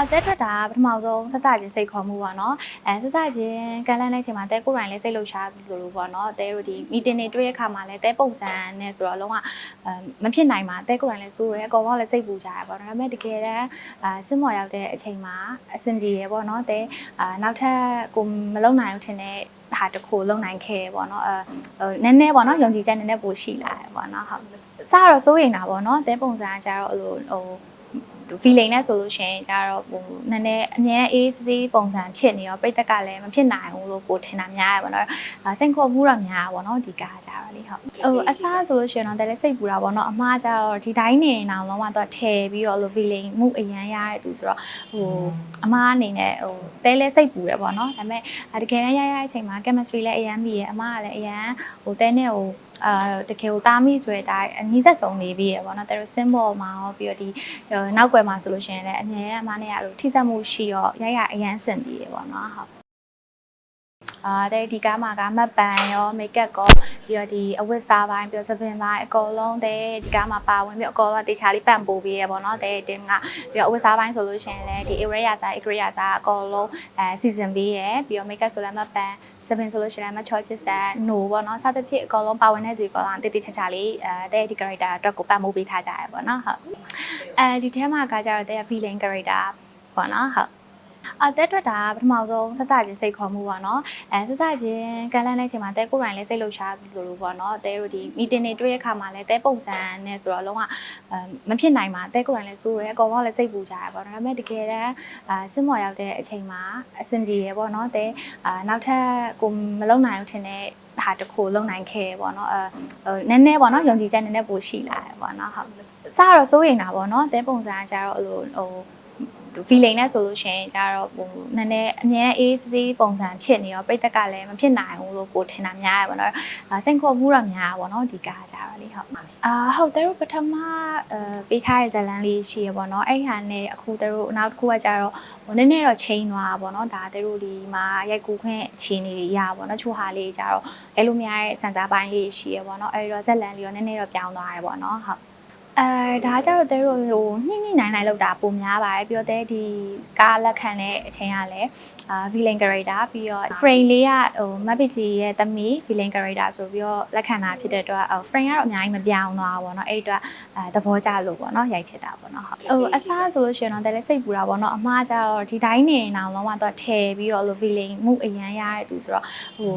အသက်ထွက်တာပထမဆုံးဆက်စချင်းစိတ်ခေါ်မှုပေါ့နော်အဲဆက်စချင်းကန်လန်းတဲ့အချိန်မှာတဲကိုယ်တိုင်လည်းစိတ်လှုပ်ရှားလို့လို့ပေါ့နော်တဲတို့ဒီမီတင်တွေတွေ့ရခါမှာလည်းတဲပုံစံနဲ့ဆိုတော့လုံးဝအဲမဖြစ်နိုင်မှာတဲကိုယ်တိုင်လည်းစိုးရဲအကောင်ကလည်းစိတ်ပူကြရပေါ့နော်ဒါပေမဲ့တကယ်တမ်းအာစစ်မော်ရောက်တဲ့အချိန်မှာအဆင်ပြေရပေါ့နော်တဲအာနောက်ထပ်ကိုမလုံနိုင်ဘူးထင်တဲ့ဟာတစ်ခုလုံနိုင်ခဲ့ပေါ့နော်အဲနည်းနည်းပေါ့နော်ယုံကြည်ချက်နည်းနည်းပိုရှိလာတယ်ပေါ့နော်ဟုတ်စတော့စိုးရိမ်တာပေါ့နော်တဲပုံစံကကြတော့အဲ့လိုဟို feeling နဲ့ဆိုလို့ရှိရင်ကျတော့ဟိုနည်းနည်းအမြဲအေးစေးပုံစံဖြစ်နေရောပြိတက်ကလည်းမဖြစ်နိုင်ဘူးလို့ကိုထင်တာများရပါတော့အာစိတ်ခေါ်မှုတော့များပါတော့ဒီကားကြတော့လေဟုတ်ဟိုအစားဆိုလို့ရှိရင်တော့တယ်လည်းစိတ်ပူတာပေါ့နော်အမားကျတော့ဒီတိုင်းနေအောင်လုံးဝတော့ထည့်ပြီးတော့လို့ feeling မှုအရန်ရတဲ့သူဆိုတော့ဟိုအမားအနေနဲ့ဟိုတဲလည်းစိတ်ပူတယ်ပေါ့နော်ဒါပေမဲ့တကယ်တမ်းရရတဲ့အချိန်မှာ chemistry လည်းအရန်ပြီးရအမားကလည်းအရန်ဟိုတဲနဲ့ဟို အာတကယ်ကိုတားမိဆိုတဲ့အတိုင်းအနည်းဆက်ဆုံးနေပြီးရပေါ့နော်တယ်စင်ဘောမှာရောပြီးတော့ဒီနောက်ွယ်မှာဆိုလို့ရှိရင်လည်းအမြဲအမားနဲ့ရလို့ထိစပ်မှုရှိရောရရအရန်စင်ပြီးရပေါ့နော်ဟုတ်အာတဲ့ဒီကားမှာကမတ်ပန်ရောမိတ်ကပ်ကောပြီးတော့ဒီအဝတ်စားပိုင်းပြီးတော့စပင်ပိုင်းအကုန်လုံးတဲ့ဒီကားမှာပါဝင်ပြီးအကုန်လုံးတေချာလေးပန့်ပိုးပြီးရပေါ့နော်တဲ့တင်ကပြီးတော့အဝတ်စားပိုင်းဆိုလို့ရှိရင်လည်းဒီ area စား area စားအကုန်လုံးအဲစီစဉ်ပေးရပြီးတော့မိတ်ကပ်ဆိုလည်းမတ်ပန် စပင်ဆိုလို့ရှိရင်မချောချစ်ဆက်နိုပေါ့နော်စသဖြင့်အကောင်လုံးပါဝင်တဲ့သူအကောင်လုံးတိတိကျကျလေးအဲတဲ့ဒီ character အတွက်ကိုပတ်မိုးပေးထားကြရပေါ့နော်ဟုတ်အဲဒီထဲမှာကကြတော့တဲ့ feeling character ပေါ့နော်ဟုတ် အသက်ထွက်တာပထမဆုံးဆက်စချင်းစိတ်ခေါ်မှုပေါ့နော်အဲဆက်စချင်းကန်လန်းတဲ့အချိန်မှာတဲကိုယ်တိုင်လည်းစိတ်လှုပ်ရှားလို့လို့ပေါ့နော်တဲတို့ဒီမီတင်တွေတွေ့ရခါမှာလည်းတဲပုံစံနဲ့ဆိုတော့လုံးဝအဲမဖြစ်နိုင်မှာတဲကိုယ်တိုင်လည်းစိုးရဲအကောင်ကလည်းစိတ်ပူကြရပေါ့နော်ဒါပေမဲ့တကယ်တမ်းအာစစ်မော်ရောက်တဲ့အချိန်မှာအဆင်ပြေရပေါ့နော်တဲအာနောက်ထပ်ကိုမလုံနိုင်ဘူးထင်တဲ့ဟာတစ်ခုလုံနိုင်ခဲ့ပေါ့နော်အဲဟိုနည်းနည်းပေါ့နော်ယုံကြည်ချက်နည်းနည်းပိုရှိလာတယ်ပေါ့နော်ဟုတ်စတော့စိုးရိမ်တာပေါ့နော်တဲပုံစံကကြတော့အဲ့လိုဟို feeling နဲ့ဆိုလို့ရှိရင်ကျတော့ဟိုနည်းနည်းအမြဲအေးစေးပုံစံဖြစ်နေရောပြိတက်ကလည်းမဖြစ်နိုင်ဘူးလို့ကိုထင်တာများရပါတော့အာစိတ်ခေါ်မှုတော့များပါတော့ဒီကားကြတော့လေဟုတ်အာဟုတ်တယ်ပထမအဲပေးထားတဲ့ဇလန်လေးရှိရပါတော့အဲ့ဟာနဲ့အခုတို့နောက်တစ်ခုကကြတော့ဟိုနည်းနည်းတော့ချိန်သွားပါတော့ဒါတို့ဒီမှာရိုက်ကူခွင့်အခြေအနေတွေရပါတော့ချို့ဟာလေးကြတော့အဲ့လိုများရဲ့စံစားပိုင်းလေးရှိရပါတော့အဲ့တော့ဇလန်လေးရောနည်းနည်းတော့ပြောင်းသွားရပါတော့ဟုတ် အဲဒါကြတော့တဲတို့ဟိုညှိညှိနိုင်နိုင်လောက်တာပုံများပါတယ်ပြီးတော့တဲဒီကားလက်ခံတဲ့အချိန်ကလည်းအာ villain character ပြီးတော့ frame လေးကဟိုမက်ပီဂျီရဲ့သမီး villain character ဆိုပြီးတော့လက်ခံတာဖြစ်တဲ့အတွက် frame ကတော့အများကြီးမပြောင်းသွားဘူးပေါ့နော်အဲ့အတွက်အဲသဘောကျလို့ပေါ့နော်ရိုက်ဖြစ်တာပေါ့နော်ဟုတ်ဟိုအစားဆိုလို့ရှိရင်တော့တဲလည်းစိတ်ပူတာပေါ့နော်အမှားကြတော့ဒီတိုင်းနေအောင်လုံးဝတော့ထည့်ပြီးတော့လို villain မှုအရန်ရတဲ့သူဆိုတော့ဟို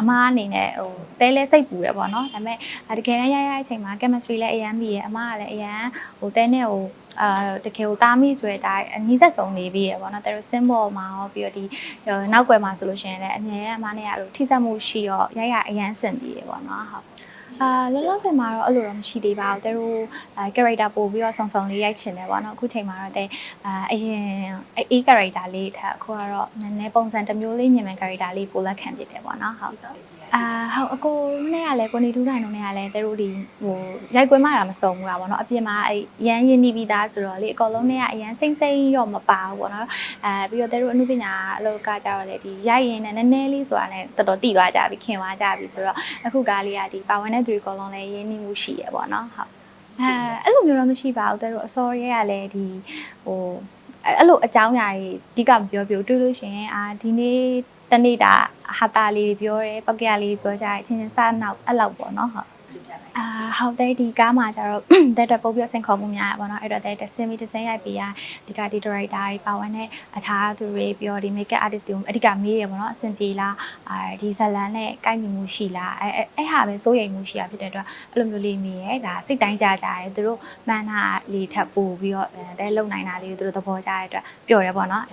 အမှားအနေနဲ့ဟိုတဲလည်းစိတ်ပူတယ်ပေါ့နော်ဒါပေမဲ့တကယ်တမ်းရရတဲ့အချိန်မှာ chemistry လည်းအရန်ပြီးရအမှားကလည်းအရန်ဟိုတဲနဲ့ဟိုအာတကယ်ကိုတားမိဆိုတဲ့အတိုင်းအနည်းဆက်ဆုံးနေပြီးရပေါ့နော်တဲတို့စင်ဘော်မှာရောပြီးတော့ဒီနောက်ွယ်မှာဆိုလို့ရှိရင်လည်းအမြဲအမနဲ့အဲ့လိုထိစပ်မှုရှိရောရရအရန်စင်ပြီးရပေါ့နော်ဟုတ်အာလောလောဆယ်မှာတော့အဲ့လိုတော့မရှိသေးပါဘူးတဲတို့အဲ character ပို့ပြီးတော့ဆောင်ဆောင်လေးရိုက်ချင်တယ်ပေါ့နော်အခုချိန်မှာတော့တဲအာအရင်အေး character လေးထက်အခုကတော့နည်းနည်းပုံစံတစ်မျိုးလေးညင်မဲ့ character လေးပိုလက်ခံဖြစ်တယ်ပေါ့နော်ဟုတ် အာဟုတ်အကိုနဲ့ကလည်းကိုနေထူးတိုင်းတို့နဲ့ကလည်းတဲတို့ဒီဟိုရိုက်ကွဲမှတာမစုံဘူးတာပေါ့နော်အပြင်မှာအဲရန်ရင်းနေပြီးသားဆိုတော့လေအကောင်လုံးနဲ့ကအရန်စိမ့်စိမ့်တော့မပါဘူးပေါ့နော်အဲပြီးတော့တဲတို့အမှုပညာအလုပ်ကကြတော့လေဒီရိုက်ရင်လည်းနည်းနည်းလေးဆိုတာနဲ့တော်တော်တိသွားကြပြီခင်သွားကြပြီဆိုတော့အခုကားလေးကဒီပါဝင်တဲ့သူကောင်လုံးလည်းရင်းနှီးမှုရှိရပေါ့နော်ဟုတ်အဲအဲ့လိုမျိုးတော့မရှိပါဘူးတဲတို့အစောရဲကလည်းဒီဟိုအဲ့လိုအကြောင်းအရာတွေအဓိကမပြောပြဘူးတွေ့လို့ရှိရင်အာဒီနေ့ တနေ့တာဟာတာလေးပြောတယ်ပကရလေးပြောကြတယ်ချင်းချင်းစနောက်အဲ့လောက်ပေါ့နော်ဟုတ်အာဟုတ်တယ်ဒီကားမှာကျတော့တက်တက်ပုတ်ပြဆင်ခေါ်မှုများပါတော့အဲ့တော့တက်တက်ဆင်မီတစ်စင်းရိုက်ပေးရဒီကဒီဒါရိုက်တာတွေပါဝင်တဲ့အခြားသူတွေပြောဒီ make up artist တွေကိုအဓိကမေးရပါတော့အဆင်ပြေလားအဲဒီဇလန်နဲ့ကိုက်ညီမှုရှိလားအဲအဲ့ဟာပဲစိုးရိမ်မှုရှိတာဖြစ်တဲ့အတွက်အဲ့လိုမျိုးလေးမေးရဲဒါစိတ်တိုင်းကြကြတယ်သူတို့မှန်တာလေးထပ်ပို့ပြီးတော့တဲလုံနိုင်တာလေးကိုသူတို့သဘောကျတဲ့အတွက်ပျော်တယ်ပေါ့နော်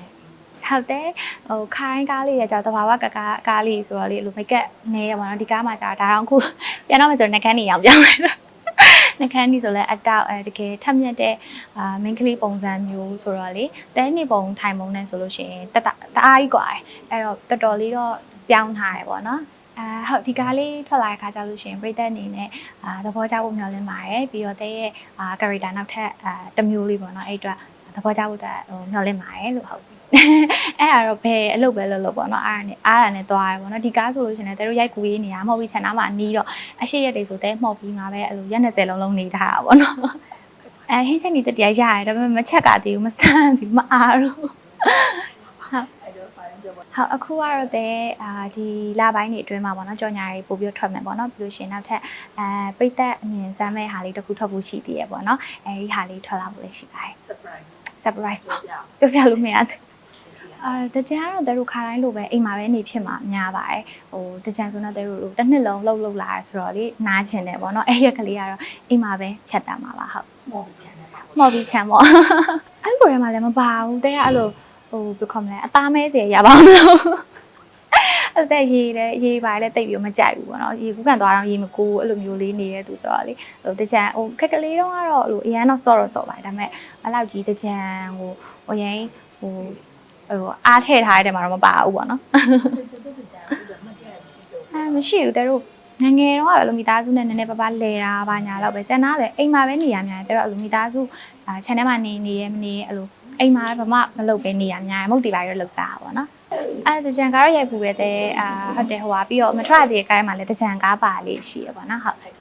ဟုတ်တယ်ဟိုခိုင်းကားလေးရကြတော့တဘာဝကကားကားလေးဆိုတော့လေလိုမိတ်ကပ်နေရပါတော့ဒီကားမှာကြာဒါတော့အခုပြန်တော့မှဆိုနှကန်းနေအောင်ပြောင်းလိုက်တော့နှကန်းဒီဆိုလဲအတောက်အဲတကယ်ထက်မြက်တဲ့အာမင်းကလေးပုံစံမျိုးဆိုတော့လေတဲနေပုံထိုင်ပုံနဲ့ဆိုလို့ရှိရင်တတတအားကြီးกว่าအဲ့တော့တော်တော်လေးတော့ပြောင်းထားရပေါ့နော်အာဟုတ်ဒီကားလေးထွက်လာတဲ့ခါကျလို့ရှိရင်ပြည်သက်အနေနဲ့အာသဘောကျဖို့မျှော်လင့်ပါတယ်ပြီးတော့တဲ့ရဲ့အာ character နောက်ထပ်အာတစ်မျိုးလေးပေါ့နော်အဲ့အတွက် သဘောကျဖို့အတွက်ဟိုမျှော်လင့်ပါတယ်လို့ဟုတ်အဲ့ဒါတော့ဘယ်အလုပ်ပဲလုပ်လို့ပေါ့နော်အားရနဲ့အားရနဲ့သွားရပေါ့နော်ဒီကားဆိုလို့ရှိရင်လည်းတို့ရိုက်ကူရေးနေတာမဟုတ်ဘူးခြံသားမှာနီးတော့အရှိရက်တွေဆိုတဲမှုတ်ပြီးမှာပဲအဲ့လိုရက်20လုံးလုံးနေထားတာပေါ့နော်အဲဟင်းချက်နေတတရားရတယ်ဒါပေမဲ့မချက်ကသေးဘူးမဆန်းဘူးမအားတော့ဟုတ်အဲ့တော့ဖိုင်ပြောပါဟုတ်အခုကတော့တဲ့အာဒီလပိုင်းတွေအတွင်းမှာပေါ့နော်ကြော်ညာတွေပို့ပြီးထွက်မယ်ပေါ့နော်ပြီးလို့ရှရင်နောက်ထပ်အဲပိတ်သက်အမြင်စမ်းမဲ့ဟာလေးတစ်ခုထွက်ဖို့ရှိသေးရပေါ့နော်အဲဒီဟာလေးထွက်လာဖို့လည်းရှိပါတယ် surprise surprise ပြောပေါ့ပြပြောပြလို့မရသေးရှိရအာတကြံကတော့တဲတို့ခါတိုင်းလိုပဲအိမ်မှာပဲနေဖြစ်မှာများပါတယ်ဟိုတကြံဆိုတော့တဲတို့လိုတစ်နှစ်လုံးလှုပ်လှုပ်လာဆိုတော့လေနားချင်တယ်ပေါ့နော်အဲ့ရက်ကလေးကတော့အိမ်မှာပဲဖြတ်တတ်မှာပါဟုတ်မော်ဘီချန်နယ်ပါမော်ဘီချန်ပေါ့အဲ့လိုရမှာလည်းမပါဘူးတဲကအဲ့လိုဟိုဘယ်လိုခေါ်မလဲအသားမဲစီရပါမလို့ အဲ့တဲ့ရေးတယ်ရေးပါလေတိတ်ပြီးမကြိုက်ဘူးပေါ့နော်ရေကူးကန်သွားတော့ရေမကူအဲ့လိုမျိုးလေးနေတဲ့သူဆိုတော့လေဟိုတကြံဟိုခက်ကလေးတော့ကတော့ဟိုအရန်တော့စော့တော့စော့ပါတယ်ဒါပေမဲ့အဲ့လောက်ကြီးတကြံဟိုဟိုရင်ဟိုဟိုအားထည့်ထားတဲ့မှာတော့မပါဘူးပေါ့နော်စစ်စစ်တဲ့ကြံပြီးတော့မတ်ရရှိတော့အဲမရှိဘူးတဲတို့ငယ်ငယ်တော့အဲ့လိုမိသားစုနဲ့နည်းနည်းပါးပါးလဲတာပါညာတော့ပဲကျန်တာပဲအိမ်မှာပဲနေရများတယ်တဲတို့အဲ့လိုမိသားစုအာ channel မှာနေနေရမနေအဲ့လိုအိမ်မှာဘာမှမလုပ်ပဲနေရများမုတ်တီပါရလောက်စားတာပေါ့နော် အဲတကြံကားရရိုက်ပူပဲတဲ့အာဟုတ်တယ်ဟိုပါပြီးတော့မထွက်သေးတဲ့ကားမှာလည်းတကြံကားပါလေးရှိရပါတော့ဟုတ်